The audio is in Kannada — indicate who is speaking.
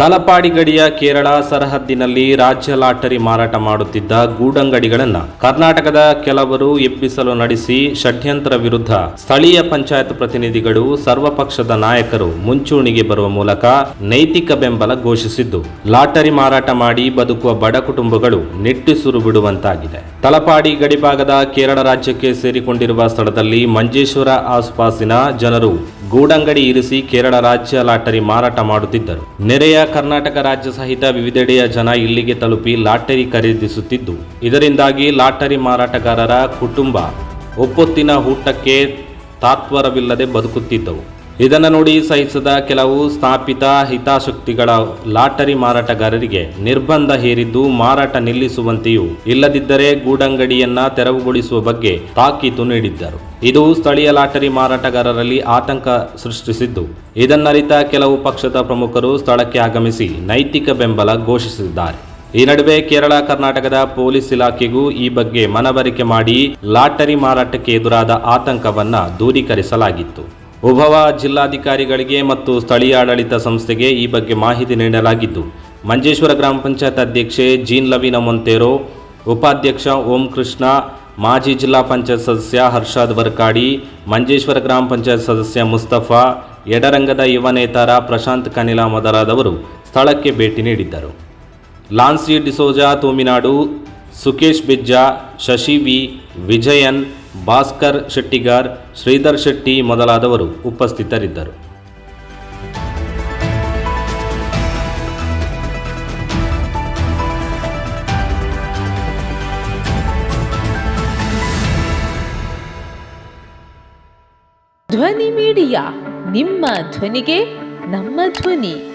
Speaker 1: ತಲಪಾಡಿ ಗಡಿಯ ಕೇರಳ ಸರಹದ್ದಿನಲ್ಲಿ ರಾಜ್ಯ ಲಾಟರಿ ಮಾರಾಟ ಮಾಡುತ್ತಿದ್ದ ಗೂಡಂಗಡಿಗಳನ್ನು ಕರ್ನಾಟಕದ ಕೆಲವರು ಎಬ್ಬಿಸಲು ನಡೆಸಿ ಷಡ್ಯಂತ್ರ ವಿರುದ್ಧ ಸ್ಥಳೀಯ ಪಂಚಾಯತ್ ಪ್ರತಿನಿಧಿಗಳು ಸರ್ವಪಕ್ಷದ ನಾಯಕರು ಮುಂಚೂಣಿಗೆ ಬರುವ ಮೂಲಕ ನೈತಿಕ ಬೆಂಬಲ ಘೋಷಿಸಿದ್ದು. ಲಾಟರಿ ಮಾರಾಟ ಮಾಡಿ ಬದುಕುವ ಬಡ ಕುಟುಂಬಗಳು ನಿಟ್ಟುಸಿರು ಬಿಡುವಂತಾಗಿದೆ. ತಲಪಾಡಿ ಗಡಿಭಾಗದ ಕೇರಳ ರಾಜ್ಯಕ್ಕೆ ಸೇರಿಕೊಂಡಿರುವ ಸ್ಥಳದಲ್ಲಿ ಮಂಜೇಶ್ವರ ಆಸುಪಾಸಿನ ಜನರು ಗೂಡಂಗಡಿ ಇರಿಸಿ ಕೇರಳ ರಾಜ್ಯ ಲಾಟರಿ ಮಾರಾಟ ಮಾಡುತ್ತಿದ್ದರು. ನೆರೆಯ ಕರ್ನಾಟಕ ರಾಜ್ಯ ಸಹಿತ ವಿವಿಧೆಡೆಯ ಜನ ಇಲ್ಲಿಗೆ ತಲುಪಿ ಲಾಟರಿ ಖರೀದಿಸುತ್ತಿದ್ದು, ಇದರಿಂದಾಗಿ ಲಾಟರಿ ಮಾರಾಟಗಾರರ ಕುಟುಂಬ ಒಪ್ಪೊತ್ತಿನ ಊಟಕ್ಕೆ ತಾತ್ವರವಿಲ್ಲದೆ ಬದುಕುತ್ತಿದ್ದವು. ಇದನ್ನು ನೋಡಿ ಸಹಿಸದ ಕೆಲವು ಸ್ಥಾಪಿತ ಹಿತಾಸಕ್ತಿಗಳ ಲಾಟರಿ ಮಾರಾಟಗಾರರಿಗೆ ನಿರ್ಬಂಧ ಹೇರಿದ್ದು ಮಾರಾಟ ನಿಲ್ಲಿಸುವಂತೆಯೂ ಇಲ್ಲದಿದ್ದರೆ ಗೂಡಂಗಡಿಯನ್ನ ತೆರವುಗೊಳಿಸುವ ಬಗ್ಗೆ ತಾಕೀತು ನೀಡಿದ್ದರು. ಇದು ಸ್ಥಳೀಯ ಲಾಟರಿ ಮಾರಾಟಗಾರರಲ್ಲಿ ಆತಂಕ ಸೃಷ್ಟಿಸಿದ್ದು. ಇದನ್ನರಿತ ಕೆಲವು ಪಕ್ಷದ ಪ್ರಮುಖರು ಸ್ಥಳಕ್ಕೆ ಆಗಮಿಸಿ ನೈತಿಕ ಬೆಂಬಲ ಘೋಷಿಸಿದ್ದಾರೆ. ಈ ನಡುವೆ ಕೇರಳ, ಕರ್ನಾಟಕದ ಪೊಲೀಸ್ ಇಲಾಖೆಗೂ ಈ ಬಗ್ಗೆ ಮನವರಿಕೆ ಮಾಡಿ ಲಾಟರಿ ಮಾರಾಟಕ್ಕೆ ಎದುರಾದ ಆತಂಕವನ್ನ ದೂರೀಕರಿಸಲಾಗಿತ್ತು. ಉಭವ ಜಿಲ್ಲಾಧಿಕಾರಿಗಳಿಗೆ ಮತ್ತು ಸ್ಥಳೀಯ ಆಡಳಿತ ಸಂಸ್ಥೆಗೆ ಈ ಬಗ್ಗೆ ಮಾಹಿತಿ ನೀಡಲಾಗಿದ್ದು, ಮಂಜೇಶ್ವರ ಗ್ರಾಮ ಪಂಚಾಯತ್ ಅಧ್ಯಕ್ಷೆ ಜೀನ್ ಲವೀನ ಮೊಂತೇರೋ, ಉಪಾಧ್ಯಕ್ಷ ಓಂ ಕೃಷ್ಣ, ಮಾಜಿ ಜಿಲ್ಲಾ ಪಂಚಾಯತ್ ಸದಸ್ಯ ಹರ್ಷಾದ್ ವರ್ಕಾಡಿ, ಮಂಜೇಶ್ವರ ಗ್ರಾಮ ಪಂಚಾಯತ್ ಸದಸ್ಯ ಮುಸ್ತಫಾ, ಎಡರಂಗದ ಯುವ ನೇತಾರ ಪ್ರಶಾಂತ್ ಕನಿಲಾ ಮೊದಲಾದವರು ಸ್ಥಳಕ್ಕೆ ಭೇಟಿ ನೀಡಿದ್ದರು. ಲಾನ್ಸಿ ಡಿಸೋಜಾ, ತೂಮಿನಾಡು, ಸುಕೇಶ್ ಬಿಜ್ಜಾ, ಶಶಿ ವಿ, ವಿಜಯನ್ ಭಾಸ್ಕರ್ ಶೆಟ್ಟಿಗಾರ್ ಶ್ರೀಧರ್ ಶೆಟ್ಟಿ ಮೊದಲಾದವರು ಉಪಸ್ಥಿತರಿದ್ದರು.
Speaker 2: ಧ್ವನಿ ಮೀಡಿಯಾ ನಿಮ್ಮ ಧ್ವನಿಗೆ ನಮ್ಮ ಧ್ವನಿ.